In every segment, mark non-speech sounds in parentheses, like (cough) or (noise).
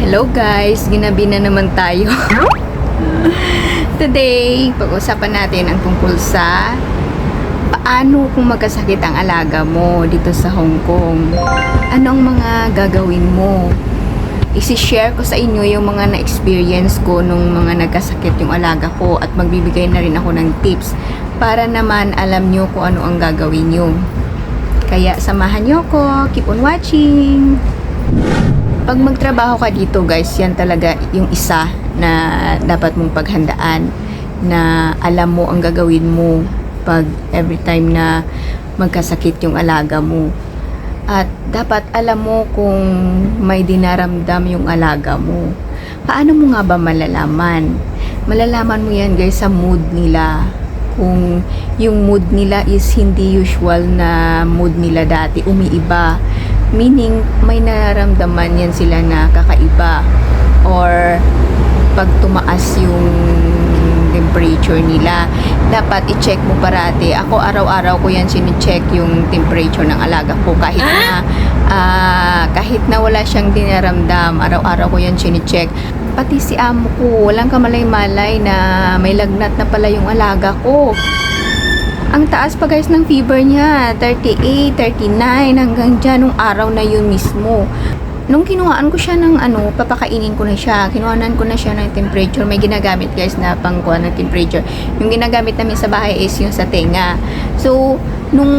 Hello guys, ginabi na naman tayo. (laughs) Today, pag-usapan natin ang tungkol sa paano kung magkasakit ang alaga mo dito sa Hong Kong. Anong mga gagawin mo? Isi-share ko sa inyo yung mga na-experience ko nung mga nagkasakit yung alaga ko at magbibigay na rin ako ng tips para naman alam nyo kung ano ang gagawin nyo. Kaya samahan nyo ko. Keep on watching! Pag magtrabaho ka dito guys, yan talaga yung isa na dapat mong paghandaan na alam mo ang gagawin mo pag every time na magkasakit yung alaga mo. At dapat alam mo kung may dinaramdam yung alaga mo. Paano mo nga ba malalaman? Malalaman mo yan guys sa mood nila. Kung yung mood nila is hindi usual na mood nila dati, umiiba. Meaning, may nararamdaman yan sila na kakaiba. Or, pag tumaas yung temperature nila, dapat i-check mo parati. Ako araw-araw ko yan sini-check yung temperature ng alaga ko kahit na ah, kahit na wala siyang dinaramdam, araw-araw ko yan sini-check. Pati si amo ko, walang kamalay-malay na may lagnat na pala yung alaga ko. Ang taas pa guys ng fever niya, 38, 39 hanggang dyan nung araw na yun mismo. Nung kinuhaan ko siya ng ano, papakainin ko na siya. Kinuhanan ko na siya ng temperature. May ginagamit guys na pangkuha ng temperature. Yung ginagamit namin sa bahay is yung sa tenga. So, nung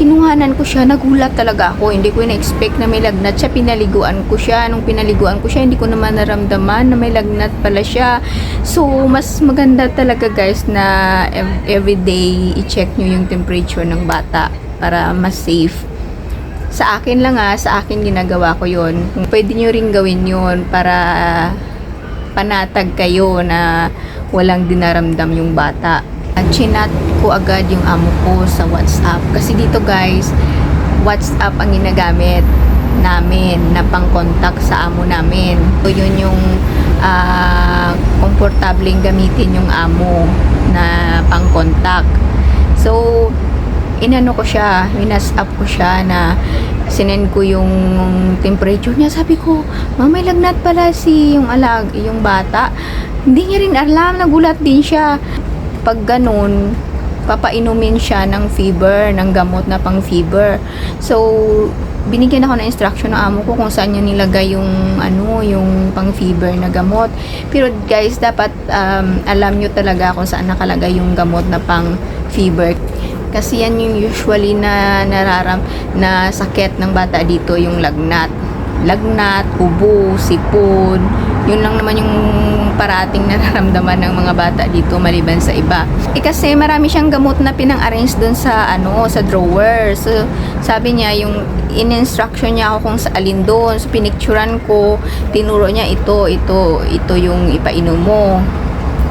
kinuhanan ko siya, nagulat talaga ako. Hindi ko na-expect na may lagnat siya. Pinaliguan ko siya. Nung pinaliguan ko siya, hindi ko naman naramdaman na may lagnat pala siya. So, mas maganda talaga guys na ev- everyday i-check nyo yung temperature ng bata para mas safe sa akin lang ah, sa akin ginagawa ko yon. Pwede nyo rin gawin yon para panatag kayo na walang dinaramdam yung bata. At chinat ko agad yung amo ko sa WhatsApp. Kasi dito guys, WhatsApp ang ginagamit namin na pang-contact sa amo namin. So, yun yung ah, komportableng gamitin yung amo na pang-contact. So, inano ko siya, winas up ko siya na sinend ko yung temperature niya. Sabi ko, mamay lagnat pala si yung alag, yung bata. Hindi niya rin alam, nagulat din siya. Pag ganun, papainumin siya ng fever, ng gamot na pang fever. So, binigyan ako ng instruction ng amo ko kung saan niya nilagay yung ano, yung pang fever na gamot. Pero guys, dapat um, alam nyo talaga kung saan nakalagay yung gamot na pang fever. Kasi yan yung usually na nararam na sakit ng bata dito yung lagnat. Lagnat, ubo, sipon. Yun lang naman yung parating (laughs) nararamdaman ng mga bata dito maliban sa iba. Eh kasi marami siyang gamot na pinang-arrange dun sa ano, sa drawer. So, sabi niya yung in-instruction niya ako kung sa alin doon. So, pinicturan ko, tinuro niya ito, ito, ito yung ipainom mo.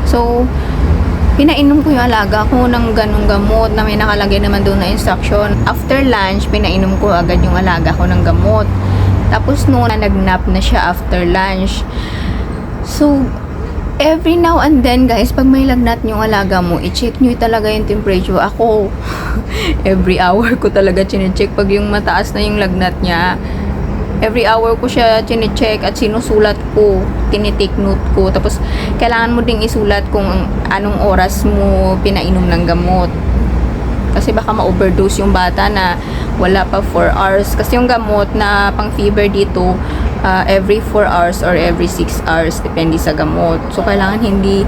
So, pinainom ko yung alaga ko ng ganong gamot na may nakalagay naman doon na instruction. After lunch, pinainom ko agad yung alaga ko ng gamot. Tapos noon, nagnap na siya after lunch. So, every now and then, guys, pag may lagnat yung alaga mo, i-check nyo talaga yung temperature. Ako, (laughs) every hour ko talaga chinecheck pag yung mataas na yung lagnat niya. Every hour ko siya chinecheck at sinusulat ko, tinitake note ko. Tapos, kailangan mo ding isulat kung anong oras mo pinainom ng gamot. Kasi baka ma-overdose yung bata na wala pa 4 hours. Kasi yung gamot na pang fever dito, uh, every 4 hours or every 6 hours, depende sa gamot. So, kailangan hindi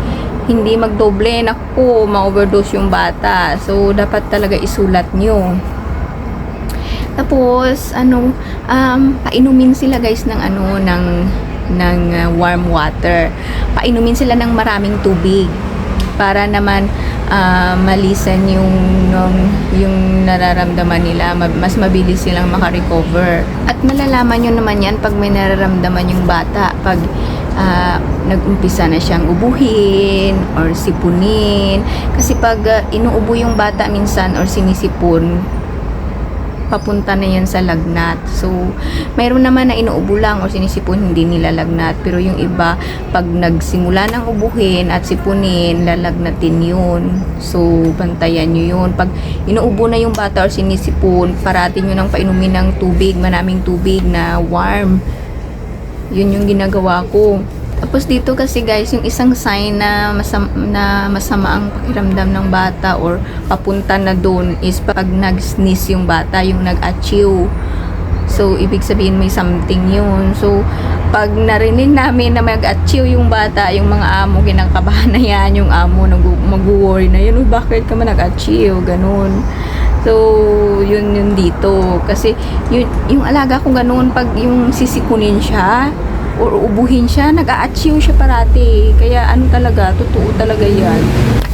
hindi magdoble. Naku, ma-overdose yung bata. So, dapat talaga isulat nyo. Tapos, ano, um, painumin sila guys ng ano, ng, ng uh, warm water. Painumin sila ng maraming tubig para naman uh, malisan yung, yung, yung nararamdaman nila. Ma- Mas mabilis silang makarecover. At malalaman nyo naman yan pag may nararamdaman yung bata. Pag ah, nag-umpisa na siyang ubuhin or sipunin. Kasi pag ah, inuubo yung bata minsan or sinisipon, papunta na yan sa lagnat. So, mayroon naman na inuubo lang or sinisipon hindi nila lagnat. Pero yung iba, pag nagsimula ng ubuhin at sipunin, lalagnatin yun. So, bantayan nyo yun. Pag inuubo na yung bata or sinisipon, parating nyo nang painumin ng tubig, maraming tubig na warm Yun yung ginagawa ko. Tapos dito kasi guys, yung isang sign na, masam, na masama ang pakiramdam ng bata or papunta na doon is pag nag-sneeze yung bata, yung nag-achieve. So, ibig sabihin may something yun. So, pag narinig namin na mag-achieve yung bata, yung mga amo, kinakabahan na yan, yung amo mag-worry na yun, "Uy, bakit ka man nag-achieve? Ganun. So, yun yun dito. Kasi, yun, yung alaga ko ganun, pag yung sisikunin siya, or ubuhin siya, nag-a-achieve siya parati. Kaya ano talaga, totoo talaga yan.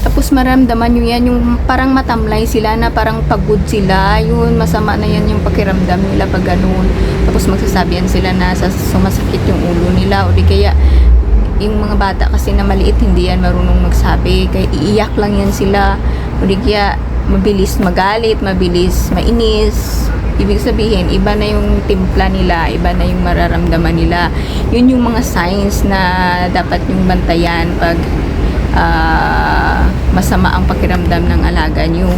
Tapos maramdaman nyo yan, yung parang matamlay sila na parang pagod sila. Yun, masama na yan yung pakiramdam nila pag ganun. Tapos magsasabihan sila na sa sumasakit yung ulo nila. O di kaya, yung mga bata kasi na maliit, hindi yan marunong magsabi. Kaya iiyak lang yan sila. O di kaya, mabilis magalit, mabilis mainis. Ibig sabihin, iba na yung timpla nila, iba na yung mararamdaman nila. Yun yung mga signs na dapat yung bantayan pag ah, masama ang pakiramdam ng alaga nyo.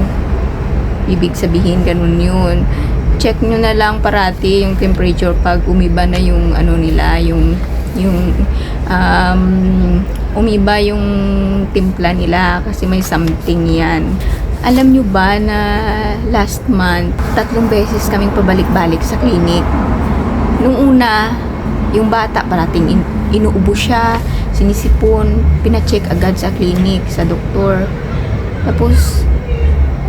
Ibig sabihin, ganun yun. Check nyo na lang parati yung temperature pag umiba na yung ano nila, yung yung um, umiba yung timpla nila kasi may something yan. Alam nyo ba na last month, tatlong beses kaming pabalik-balik sa clinic. Nung una, yung bata parating in, inuubo siya, sinisipon, pinacheck agad sa clinic, sa doktor. Tapos,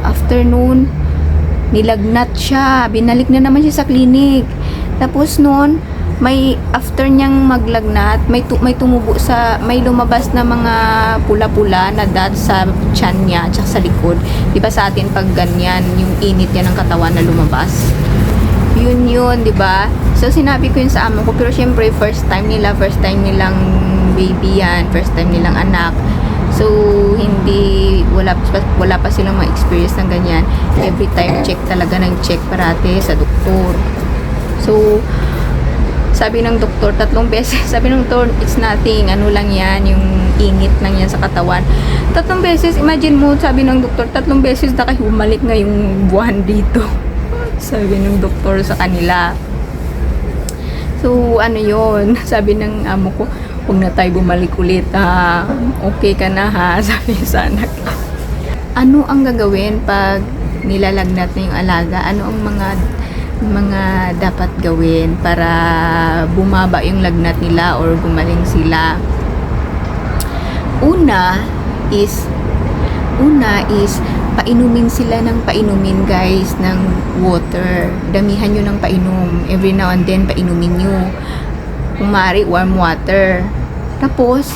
afternoon, nilagnat siya, binalik na naman siya sa clinic. Tapos noon, may after niyang maglagnat, may tu- may tumubo sa may lumabas na mga pula-pula na dot sa tiyan niya at sa likod. 'Di ba sa atin pag ganyan, yung init niya ng katawan na lumabas. Yun yun, 'di ba? So sinabi ko yun sa amo ko pero syempre first time nila, first time nilang baby yan, first time nilang anak. So, hindi, wala, wala pa silang ma-experience ng ganyan. Every time, check talaga ng check parate sa doktor. So, sabi ng doktor, tatlong beses, (laughs) sabi ng doktor, it's nothing, ano lang yan, yung init lang yan sa katawan. Tatlong beses, imagine mo, sabi ng doktor, tatlong beses na kayo bumalik ngayong buwan dito. (laughs) sabi ng doktor sa kanila. So, ano yon (laughs) Sabi ng amo ko, huwag na tayo bumalik ulit ha. Okay ka na ha, sabi sa anak. Ano ang gagawin pag nilalagnat na yung alaga? Ano ang mga mga dapat gawin para bumaba yung lagnat nila or gumaling sila? Una is una is painumin sila ng painumin guys ng water. Damihan nyo ng painom. Every now and then painumin nyo. Kung maaari, warm water. Tapos,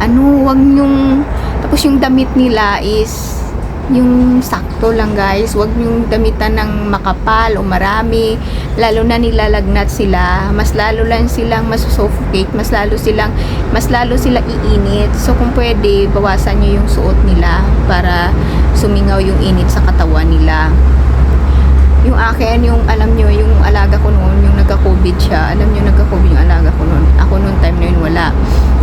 ano, wag nyong, tapos yung damit nila is, yung sakto lang guys. Wag yung damitan ng makapal o marami. Lalo na nilalagnat sila. Mas lalo lang silang masusuffocate. Mas lalo silang, mas lalo sila iinit. So, kung pwede, bawasan nyo yung suot nila para sumingaw yung init sa katawan nila yung akin, yung alam nyo, yung alaga ko noon, yung nagka-COVID siya, alam nyo, nagka-COVID yung alaga ko noon. Ako noon time na yun, wala.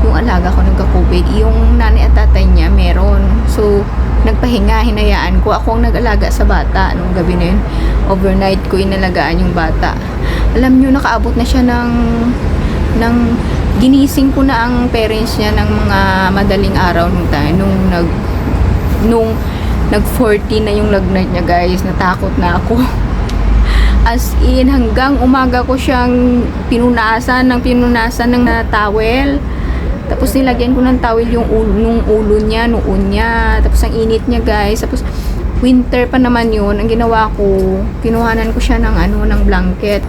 Yung alaga ko nagka-COVID, yung nanay at tatay niya, meron. So, nagpahinga, hinayaan ko. Ako ang nag-alaga sa bata nung gabi na yun. Overnight ko inalagaan yung bata. Alam nyo, nakaabot na siya ng, ng, ginising ko na ang parents niya ng mga madaling araw nung tayo, nung nag, nung nag 40 na yung lagnat niya guys, natakot na ako. (laughs) As in, hanggang umaga ko siyang pinunasan ng pinunasan ng towel. Tapos nilagyan ko ng towel yung ulo, nung ulo niya, noon niya. Tapos ang init niya guys. Tapos winter pa naman yun. Ang ginawa ko, kinuhanan ko siya ng ano, ng blanket.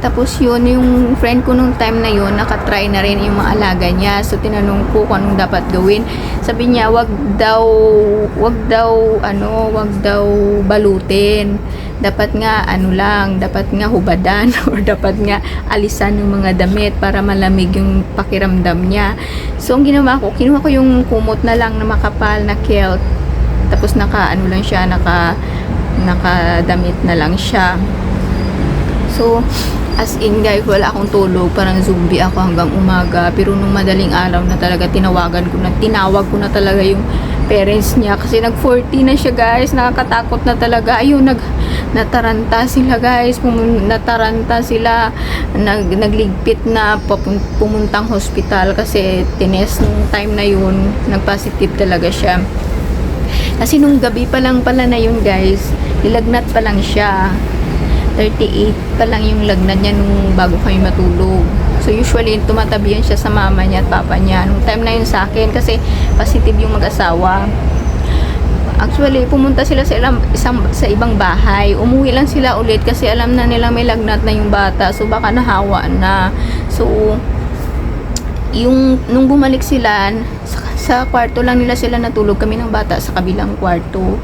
Tapos yun, yung friend ko nung time na yun, nakatry na rin yung mga alaga niya. So, tinanong ko kung anong dapat gawin. Sabi niya, wag daw, wag daw, ano, wag daw balutin. Dapat nga, ano lang, dapat nga hubadan (laughs) or dapat nga alisan yung mga damit para malamig yung pakiramdam niya. So, ang ginawa ko, kinuha ko yung kumot na lang na makapal na kilt. Tapos naka, ano lang siya, naka, nakadamit na lang siya. So, as in guys, wala akong tulog. Parang zombie ako hanggang umaga. Pero nung madaling araw na talaga, tinawagan ko na, tinawag ko na talaga yung parents niya. Kasi nag 40 na siya guys. Nakakatakot na talaga. Ayun, nag, nataranta sila guys, pumun- nataranta sila, nag, nagligpit na pumuntang hospital kasi tines nung time na yun, nag-positive talaga siya. Kasi nung gabi pa lang pala na yun guys, nilagnat pa lang siya. 38 pa lang yung lagnat niya nung bago kami matulog. So usually tumatabihan siya sa mama niya at papa niya. Nung time na yun sa akin kasi positive yung mag-asawa. Actually, pumunta sila sa ilang, isang, sa ibang bahay. Umuwi lang sila ulit kasi alam na nila may lagnat na yung bata. So, baka nahawa na. So, yung, nung bumalik sila, sa, sa kwarto lang nila sila natulog kami ng bata sa kabilang kwarto.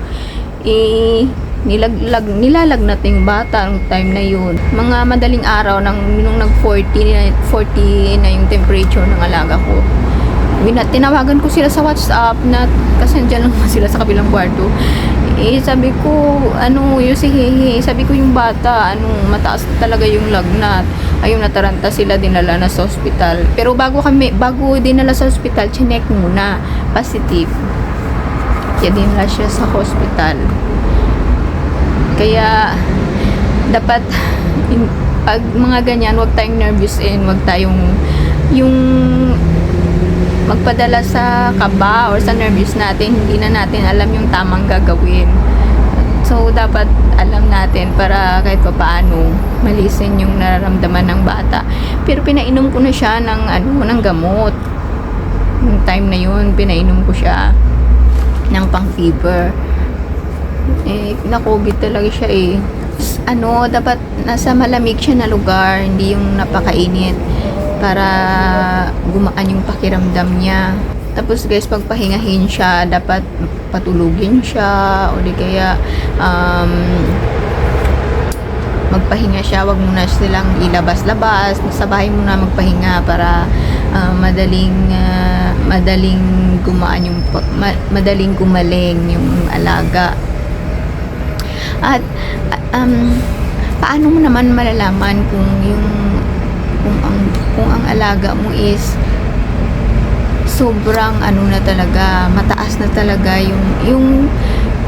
Eh, nilaglag, nilalagnat na yung bata nung time na yun. Mga madaling araw, nang, nung nag-40 na, 40 na yung temperature ng alaga ko. Tinawagan ko sila sa WhatsApp na kasi andyan lang (laughs) sila sa kabilang kwarto. Eh, sabi ko, ano, yung si Hehe, sabi ko yung bata, ano, mataas talaga yung lagnat. Ayun, nataranta sila, dinala na sa hospital. Pero bago kami, bago dinala sa hospital, chinek muna, positive. Kaya dinala siya sa hospital. Kaya, dapat, in- (laughs) pag mga ganyan, wag tayong nervous and wag tayong, yung magpadala sa kaba or sa nervous natin, hindi na natin alam yung tamang gagawin. So, dapat alam natin para kahit pa paano malisin yung nararamdaman ng bata. Pero pinainom ko na siya ng, ano, ng gamot. Yung time na yun, pinainom ko siya ng pang fever. Eh, na-COVID talaga siya eh. Ano, dapat nasa malamig siya na lugar, hindi yung napakainit para gumaan yung pakiramdam niya. Tapos guys, pagpahingahin siya, dapat patulugin siya o di kaya um, magpahinga siya, wag muna silang ilabas-labas, sa bahay muna magpahinga para ah, madaling ah, madaling gumaan yung ma- madaling gumaling yung alaga. At um, paano mo naman malalaman kung yung kung ang kung ang alaga mo is sobrang ano na talaga, mataas na talaga yung yung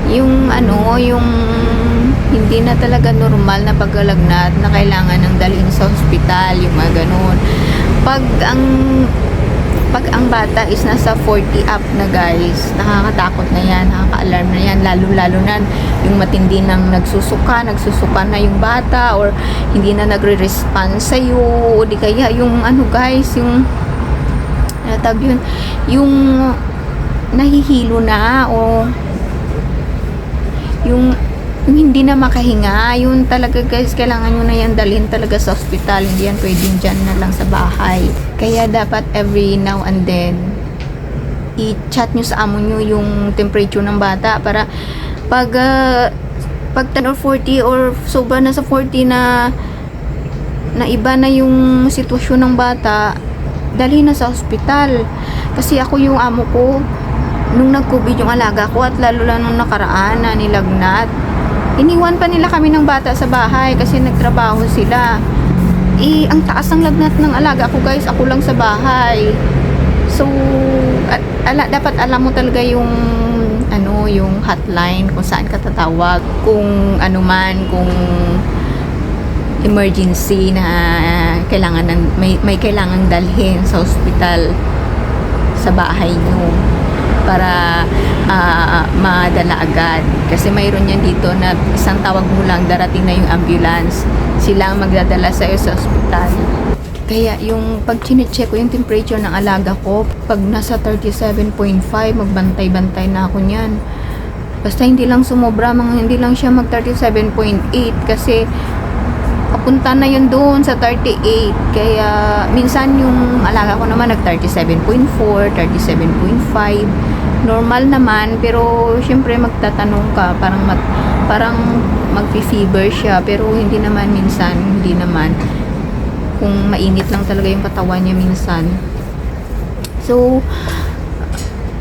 yung ano, yung hindi na talaga normal na paggalagnat na kailangan ng dalhin sa ospital, yung mga ganun. Pag ang pag ang bata is nasa 40 up na guys, nakakatakot na yan, nakaka-alarm na yan, lalo-lalo na yung matindi nang nagsusuka, nagsusuka na yung bata or hindi na nagre-respond sa'yo, o di kaya yung ano guys, yung ano yun, yung nahihilo na o yung yung hindi na makahinga, yun talaga guys, kailangan nyo na yan dalhin talaga sa ospital, hindi yan pwedeng dyan na lang sa bahay. Kaya dapat every now and then, i-chat nyo sa amo nyo yung temperature ng bata para pag ah, pag 10 or 40 or sobra na sa 40 na na iba na yung sitwasyon ng bata, dalhin na sa ospital. Kasi ako yung amo ko, nung nag-COVID yung alaga ko at lalo lang nung nakaraan na nilagnat, iniwan pa nila kami ng bata sa bahay kasi nagtrabaho sila. Eh, ang taas ng lagnat ng alaga ko guys, ako lang sa bahay. So, at, ala, dapat alam mo talaga yung ano, yung hotline kung saan ka tatawag, kung ano man, kung emergency na kailangan ng, may, may kailangang dalhin sa ospital sa bahay nyo para ah, madala agad. Kasi mayroon yan dito na isang tawag mo lang, darating na yung ambulance. Sila ang magdadala sa'yo sa ospital. Kaya yung pag chinecheck ko yung temperature ng alaga ko, pag nasa 37.5, magbantay-bantay na ako niyan. Basta hindi lang sumobra, mga hindi lang siya mag 37.8 kasi papunta na yun doon sa 38. Kaya minsan yung alaga ko naman nag 37.4, 37.5. Normal naman pero syempre magtatanong ka parang mag, parang magfi-fever siya pero hindi naman minsan, hindi naman kung mainit lang talaga yung katawan niya minsan. So,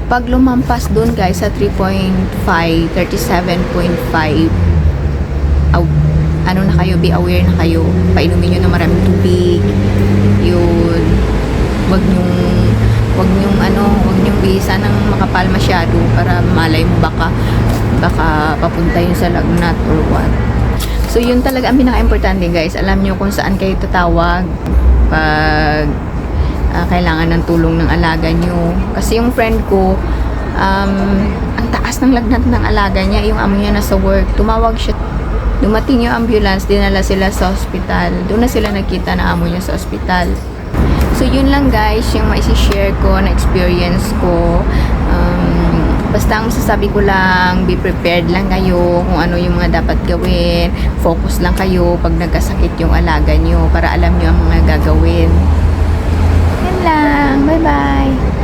pag lumampas doon guys sa 3.5, 37.5, aw, ano na kayo, be aware na kayo. Painumin nyo na maraming tubig. Yun. Wag nyong, wag nyong ano, wag nyong bisa ng makapal masyado para malay mo baka, baka papunta yun sa lagnat or what. So, yun talaga ang pinaka-importante guys. Alam nyo kung saan kayo tatawag pag ah, kailangan ng tulong ng alaga nyo. Kasi yung friend ko, um, ang taas ng lagnat ng alaga niya, yung amo niya nasa work. Tumawag siya. Dumating yung ambulance, dinala sila sa hospital. Doon na sila nakita na amo niya sa hospital. So, yun lang guys, yung maisi-share ko na experience ko. Um, basta ang masasabi ko lang, be prepared lang kayo kung ano yung mga dapat gawin. Focus lang kayo pag nagkasakit yung alaga nyo para alam nyo ang mga gagawin. Yan lang. Bye-bye.